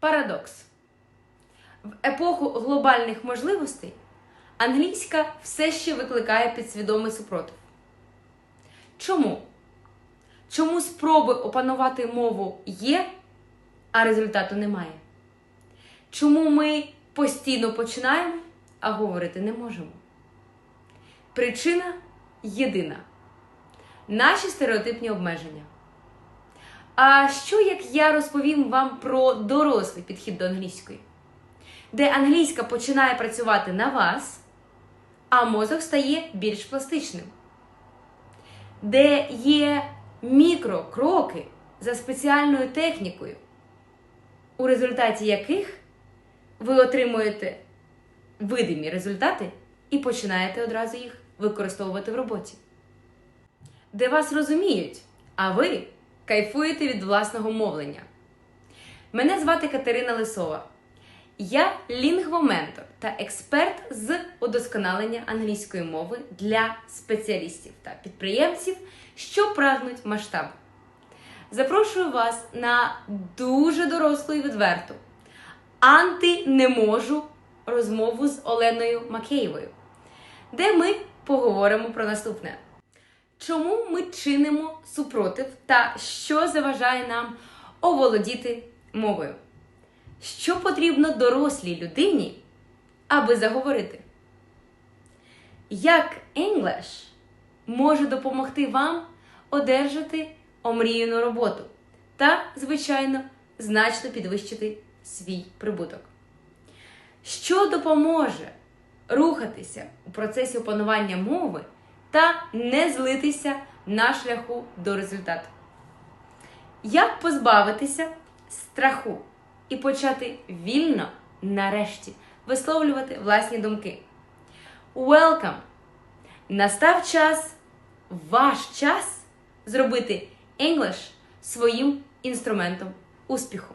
Парадокс. В епоху глобальних можливостей англійська все ще викликає підсвідомий супротив. Чому? Чому спроби опанувати мову є, а результату немає? Чому ми постійно починаємо, а говорити не можемо? Причина єдина: наші стереотипні обмеження. А що як я розповім вам про дорослий підхід до англійської, де англійська починає працювати на вас, а мозок стає більш пластичним, де є мікрокроки за спеціальною технікою, у результаті яких ви отримуєте видимі результати і починаєте одразу їх використовувати в роботі, де вас розуміють, а ви кайфуєте від власного мовлення. Мене звати Катерина Лисова. Я лінгвоментор та експерт з удосконалення англійської мови для спеціалістів та підприємців, що прагнуть масштабу. Запрошую вас на дуже дорослу і відверту анти не можу розмову з Оленою Макеєвою, де ми поговоримо про наступне. Чому ми чинимо супротив та що заважає нам оволодіти мовою? Що потрібно дорослій людині, аби заговорити? Як English може допомогти вам одержати омріяну роботу та, звичайно, значно підвищити свій прибуток? Що допоможе рухатися у процесі опанування мови та не злитися на шляху до результату? Як позбавитися страху і почати вільно, нарешті, висловлювати власні думки? Welcome! Настав час, ваш час зробити English своїм інструментом успіху.